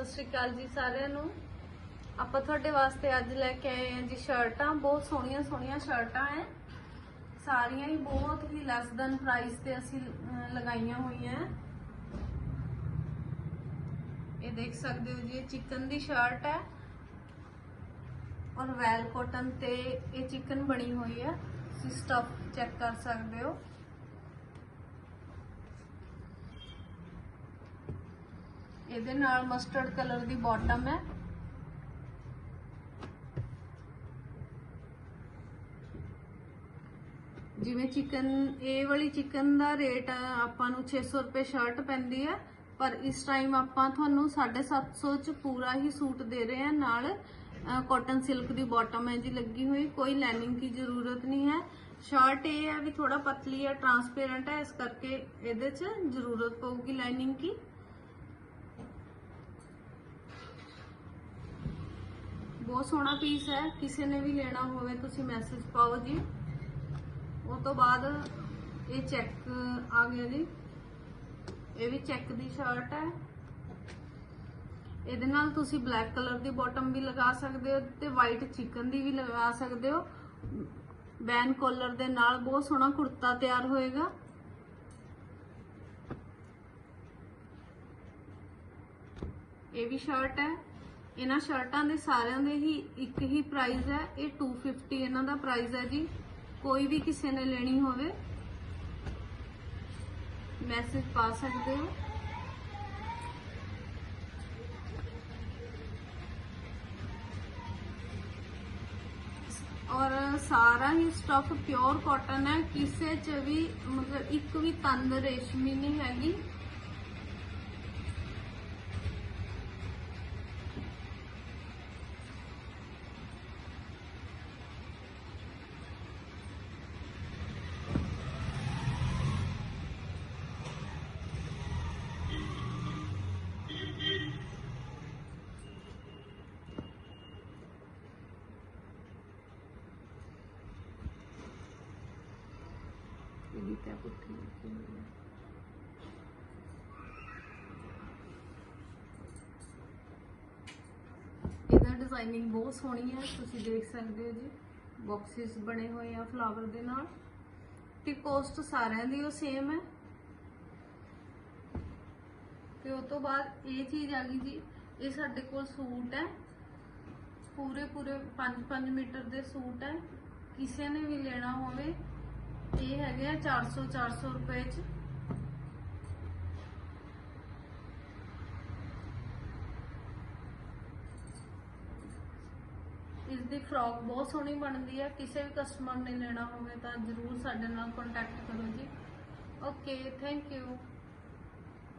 ਸਤਿ ਸ਼੍ਰੀ ਅਕਾਲ ਜੀ ਸਾਰਿਆਂ ਨੂੰ। ਆਪਾਂ ਤੁਹਾਡੇ ਵਾਸਤੇ ਅੱਜ ਲੈ ਕੇ ਆਏ ਹਾਂ ਜੀ ਸ਼ਰਟਾਂ, ਬਹੁਤ ਸੋਹਣੀਆਂ ਸੋਹਣੀਆਂ ਸ਼ਰਟਾਂ ਐ। ਸਾਰੀਆਂ ਹੀ ਬਹੁਤ ਹੀ ਲੈਸ ਦਨ ਪ੍ਰਾਈਸ ਤੇ ਅਸੀਂ ਲਗਾਈਆਂ ਹੋਈਆਂ ਇਹ ਦੇਖ ਸਕਦੇ ਹੋ ਜੀ, ਇਹ ਚਿਕਨ ਦੀ ਸ਼ਰਟ ਹੈ ਔਰ ਵੈਲ ਕਾਟਨ ਤੇ ਇਹ ਚਿਕਨ ਬਣੀ ਹੋਈ ਹੈ ਤੁਸੀਂ ਸਟਫ ਚੈੱਕ ਕਰ ਸਕਦੇ ਹੋ। ਇਹਦੇ ਨਾਲ ਮਸਟਰਡ ਕਲਰ ਦੀ ਬਾਟਮ ਹੈ। ਜਿਵੇਂ ਚਿਕਨ ਇਹ ਵਾਲੀ ਚਿਕਨ ਦਾ ਰੇਟ ਆਪਾਂ ਨੂੰ 600 ਰੁਪਏ ਸ਼ਰਟ ਪੈਂਦੀ ਹੈ। ਪਰ ਇਸ ਟਾਈਮ ਆਪਾਂ ਤੁਹਾਨੂੰ 750 ਚ ਪੂਰਾ ਹੀ ਸੂਟ ਦੇ ਰਹੇ ਹਾਂ। ਨਾਲ ਕਾਟਨ ਸਿਲਕ ਦੀ ਬਾਟਮ ਹੈ ਜੀ ਲੱਗੀ ਹੋਈ। ਕੋਈ ਲਾਈਨਿੰਗ ਦੀ ਜ਼ਰੂਰਤ ਨਹੀਂ ਹੈ। ਸ਼ਰਟ ਇਹ ਹੈ ਵੀ ਥੋੜਾ ਪਤਲੀ ਹੈ ਟਰਾਂਸਪੇਰੈਂਟ ਹੈ। ਇਸ ਕਰਕੇ ਇਹਦੇ 'ਚ ਜ਼ਰੂਰਤ ਪਊਗੀ ਲਾਈਨਿੰਗ ਦੀ। ਬਹੁਤ ਸੋਹਣਾ ਪੀਸ ਹੈ। ਕਿਸੇ ਨੇ ਵੀ ਲੈਣਾ ਹੋਵੇ, ਤੁਸੀਂ ਮੈਸੇਜ ਪਾਓ ਜੀ। ਉਹ ਤੋਂ ਬਾਅਦ ਇਹ ਚੈੱਕ ਆ ਗਿਆ ਜੀ। ਇਹ ਵੀ ਚੈੱਕ ਦੀ ਸ਼ਰਟ ਹੈ। ਇਹਦੇ ਨਾਲ ਤੁਸੀਂ ਬਲੈਕ ਕਲਰ ਦੀ ਬਾਟਮ ਵੀ ਲਗਾ ਸਕਦੇ ਹੋ ਤੇ ਵਾਈਟ ਚਿਕਨ ਦੀ ਵੀ ਲਗਾ ਸਕਦੇ ਹੋ। ਬੈਨ ਕਾਲਰ ਦੇ ਨਾਲ ਬਹੁਤ ਸੋਹਣਾ ਕੁੜਤਾ ਤਿਆਰ ਹੋਏਗਾ। ਇਹ ਵੀ ਸ਼ਰਟ ਹੈ। ਇਹਨਾਂ ਸ਼ਰਟਾਂ ਦੇ ਸਾਰਿਆਂ ਦੇ ਹੀ ਇੱਕ ਹੀ ਪ੍ਰਾਈਸ ਹੈ। ਇਹ 250 ਇਹਨਾਂ ਦਾ ਪ੍ਰਾਈਸ ਹੈ ਜੀ। ਕੋਈ ਵੀ ਕਿਸੇ ਨੇ ਲੈਣੀ ਹੋਵੇ ਮੈਸੇਜ ਪਾ ਸਕਦੇ ਹੋ। ਔਰ ਸਾਰਾ ਹੀ ਸਟਫ ਪਿਓਰ ਕਾਟਨ ਹੈ। ਕਿਸੇ ਚ ਵੀ ਮਤਲਬ ਇੱਕ ਵੀ ਤੰਦ ਰੇਸ਼ਮੀ ਨਹੀਂ ਹੈਗੀ। ਇਹਦੀ ਤਾਂ ਇਹਦਾ ਡਿਜ਼ਾਈਨਿੰਗ ਬਹੁਤ ਸੋਹਣੀ ਹੈ, ਤੁਸੀਂ ਦੇਖ ਸਕਦੇ ਹੋ ਜੀ। ਬਾਕਸਿਸ ਬਣੇ ਹੋਏ ਆ ਫਲਾਵਰ ਦੇ ਨਾਲ। ਤੇ ਕੋਸਟ ਸਾਰਿਆਂ ਦੀ ਉਹ ਸੇਮ ਹੈ। ਤੇ ਉਸ ਤੋਂ ਬਾਅਦ ਇਹ ਚੀਜ਼ ਆ ਗਈ ਜੀ, ਇਹ ਸਾਡੇ ਕੋਲ ਸੂਟ ਹੈ। ਪੂਰੇ ਪੂਰੇ 5-5 ਮੀਟਰ ਦੇ ਸੂਟ ਹੈ। ਕਿਸੇ ਨੇ ਵੀ ਲੈਣਾ ਹੋਵੇ ਹੈਗੇ ਆ 400 400 ਰੁਪਏ ਚ। ਇਸ ਦੀ ਫਰੋਕ ਬਹੁਤ ਸੋਹਣੀ ਬਣਦੀ ਹੈ। ਕਿਸੇ ਵੀ ਕਸਟਮਰ ਨੇ ਲੈਣਾ ਹੋਵੇ ਤਾਂ ਜਰੂਰ ਸਾਡੇ ਨਾਲ ਕੰਟੈਕਟ ਕਰੋ ਜੀ। Okay thank you